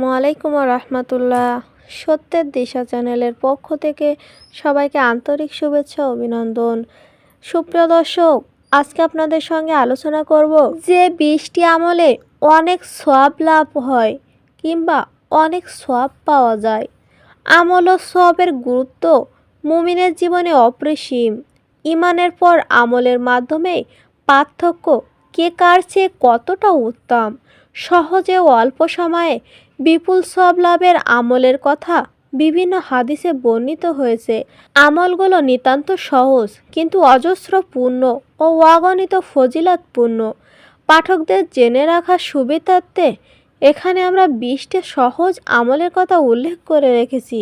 আসসালামু আলাইকুম রহমতুল্লাহ সত্যের দিশা চ্যানেলের পক্ষ থেকে সবাইকে আন্তরিক শুভেচ্ছা অভিনন্দন। সুপ্রিয় দর্শক, আজকে আপনাদের সঙ্গে আলোচনা করব যে বৃষ্টি আমলে অনেক সব লাভ হয় কিংবা অনেক সব পাওয়া যায়। আমল ও সবের গুরুত্ব মুমিনের জীবনে অপরিসীম। ইমানের পর আমলের মাধ্যমে পার্থক্য কে কার চেয়ে কতটা উত্তম? সহজে অল্প সময়ে বিপুল সব লাভের আমলের কথা বিভিন্ন হাদিসে বর্ণিত হয়েছে। আমলগুলো নিতান্ত সহজ, কিন্তু অজস্র পূর্ণ ও অগণিত ফজিলাতপূর্ণ। পাঠকদের জেনে রাখার সুবিধার্থে এখানে আমরা বিশটি সহজ আমলের কথা উল্লেখ করে রেখেছি,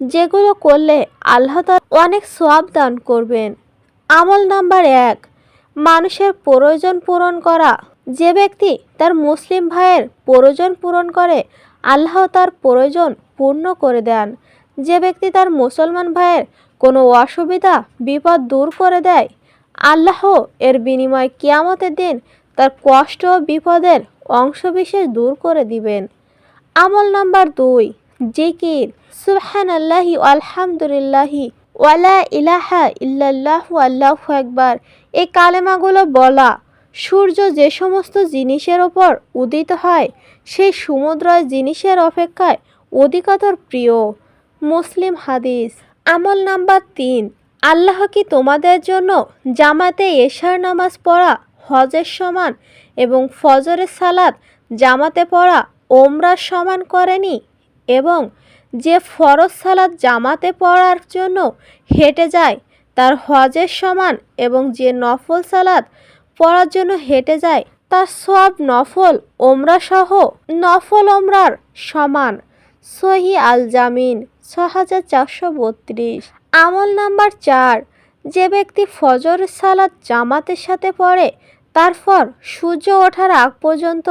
যেগুলো করলে আল্লাহ অনেক সওয়াব দান করবেন। আমল নাম্বার এক, মানুষের প্রয়োজন পূরণ করা। যে ব্যক্তি তার মুসলিম ভাইয়ের প্রয়োজন পূরণ করে আল্লাহ তার প্রয়োজন পূর্ণ করে দেন। যে ব্যক্তি তার মুসলমান ভাইয়ের কোনো অসুবিধা, বিপদ দূর করে দেয়, আল্লাহ এর বিনিময় কিয়ামতের দিন তার কষ্ট ও বিপদের অংশবিশেষ দূর করে দিবেন। আমল নাম্বার দুই, জিকির। সুবহান আল্লাহি আলহামদুলিল্লাহি ওয়ালা ইলাহা ইল্লাল্লাহু আল্লাহু একবার এই কালেমাগুলো বলা সূর্য যে সমস্ত জিনিসের ওপর উদিত হয়, সেই সমুদ্রয় জিনিসের অপেক্ষায় অধিকতর প্রিয়। মুসলিম হাদিস। আমল নাম্বার তিন, আল্লাহ কি তোমাদের জন্য জামাতে এশার নামাজ পড়া হজের সমান এবং ফজরের সালাদ জামাতে পড়া ওমরার সমান করেনি এবং যে ফরজ সালাদ জামাতে পড়ার জন্য হেঁটে যায়, তার হজের সমান এবং যে নফল সালাত পড়ার জন্য হেঁটে যায়, তার সব নফল ওমরা সহ নফল ওমরার সমান। সহি আল জামিন ছ হাজার চারশো বত্রিশ। আমল নাম্বার চার, যে ব্যক্তি ফজর সালাদ জামাতের সাথে পড়ে, তারপর সূর্য ওঠার আগ পর্যন্ত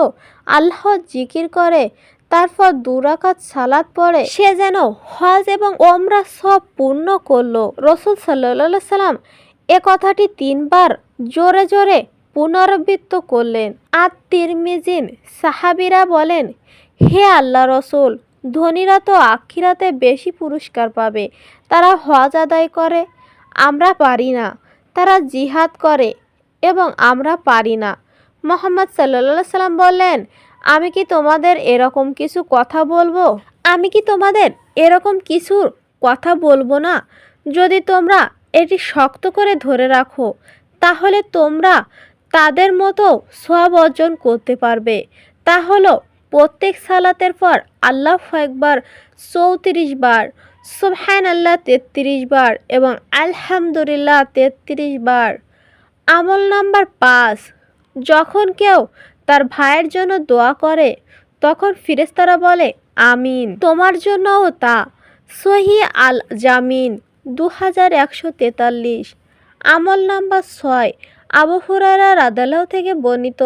আল্লাহ জিকির করে, তারপর দুরাকাত সালাদ পড়ে, সে যেন হজ এবং ওমরা সব পূর্ণ করল। রসুল সাল্লা সাল্লাম এ কথাটি তিনবার জোরে জোরে পুনরাবৃত্ত করলেন। আর তিরমিজিন সাহাবিরা বলেন, হে আল্লাহ রসুল, ধনীরা তো আখিরাতে বেশি পুরস্কার পাবে। তারা হজ আদায় করে, আমরা পারি না। তারা জিহাদ করে এবং আমরা পারি না। মোহাম্মদ সাল্লা সাল্লাম বললেন, আমি কি তোমাদের এরকম কিছু কথা বলব? আমি কি তোমাদের এরকম কিছুর কথা বলব না? যদি তোমরা এটি শক্ত করে ধরে রাখো, তাহলে তোমরা তাদের মতো সব অর্জন করতে পারবে। তা হলো, প্রত্যেক সালাতের পর আল্লাহ একবার চৌত্রিশ বার সুবহান আল্লাহ তেত্রিশ বার এবং আলহামদুলিল্লাহ তেত্রিশ বার। আমল নাম্বার পাঁচ, যখন কেউ তার ভাইয়ের জন্য দোয়া করে, তখন ফিরেস্তারা বলে, আমিন। তোমার জন্যও তা। সহি আল জামিন দু হাজার একশো তেতাল্লিশ। আমল নাম্বার ছয় আবু হুরারা রাদালাহ থেকে বর্ণিত।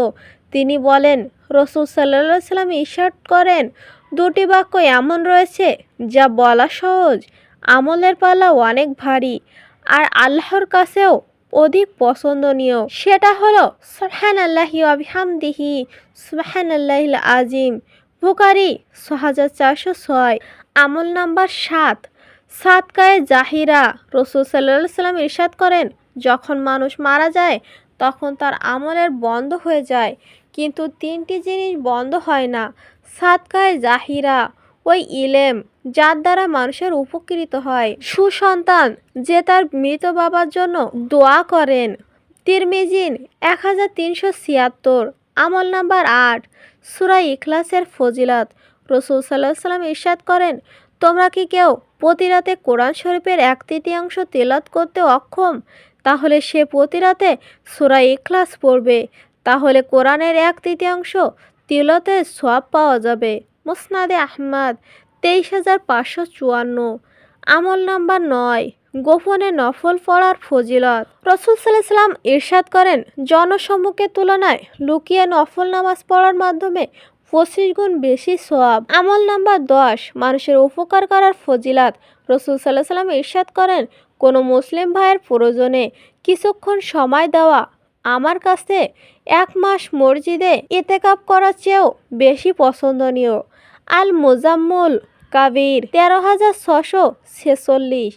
তিনি বলেন, রসুল সাল্লা সাল্লাম ইশার্ট করেন, দুটি বাক্য এমন রয়েছে যা বলা সহজ, আমলের পালা অনেক ভারী আর আল্লাহর কাছেও অধিক পছন্দনীয়। সেটা হলো সুবহান আল্লাহি আবিহামদিহি সুবহান আল্লাহিল আজিম বুকারি ছ হাজার চারশো ছয়, আমল নাম্বার সাত। সাতকায়ে জাহিরা রসুল সাল্লা সাল্লাম ইরশাদ করেন, যখন মানুষ মারা যায়, তখন তার আমলের বন্ধ হয়ে যায়। কিন্তু তিনটি জিনিস বন্ধ হয় না। সাতকায় জাহিরা ওই ইলেম, যার দ্বারা মানুষের উপকৃত হয়। সুসন্তান যে তার মৃত বাবার জন্য দোয়া করেন। তিরমিজিন এক হাজার তিনশো ছিয়াত্তর, আমল নাম্বার আট সুরাই ইখলাসের ফজিলাত, রসুল সাল্লাহ সাল্লাম ইরশাদ করেন তোমরা কি কেউ প্রতি রাতে কোরআন শরীফের এক তৃতীয়াংশ তেলাত করতে অক্ষম? তাহলে সে প্রতি রাতে সুরাই ইখলাস পড়বে। তাহলে কোরআনের এক তৃতীয়াংশ তিলতে সব পাওয়া যাবে। মুসনাদে আহমদ, তেইশ হাজার পাঁচশো চুয়ান্ন। আমল নাম্বার নয়, গোপনে নফল পড়ার ফজিলত। রসুল সাল্লাম ইরশাদ করেন, জনসম্মুখের তুলনায় লুকিয়ে নফল নামাজ পড়ার মাধ্যমে পঁচিশ গুণ বেশি সোয়াব আমল নাম্বার দশ, মানুষের উপকার করার ফজিলাত। রসুল সাল্লাহ সাল্লাম ইরশাদ করেন, কোনো মুসলিম ভাইয়ের প্রয়োজনে কিছুক্ষণ সময় দেওয়া আমার কাছে এক মাস মসজিদে এতেকাপ করার চেয়েও বেশি পছন্দনীয়। আল মোজাম্মুল কাবির, তেরো হাজার ছশো ছেচল্লিশ।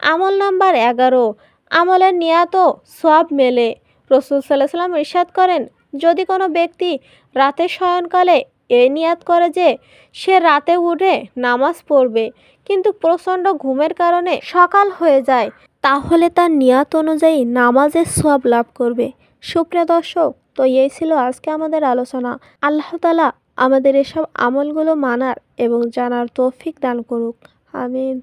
আমল নাম্বার এগারো, আমলের নিয়াত সব মেলে। রসুল সাল্লাহ সাল্লাম ইরশাদ করেন, যদি কোনো ব্যক্তি রাতে শয়নকালে এই নিয়াত করে যে, সে রাতে উঠে নামাজ পড়বে, কিন্তু প্রচণ্ড ঘুমের কারণে সকাল হয়ে যায়। তাহলে তার নিয়াত অনুযায়ী নামাজের সব লাভ করবে। সুপ্রিয় দর্শক, তো এই ছিল আজকে আমাদের আলোচনা। আল্লাহ তালা আমাদের এসব আমলগুলো মানার এবং জানার তৌফিক দান করুক। আমিন।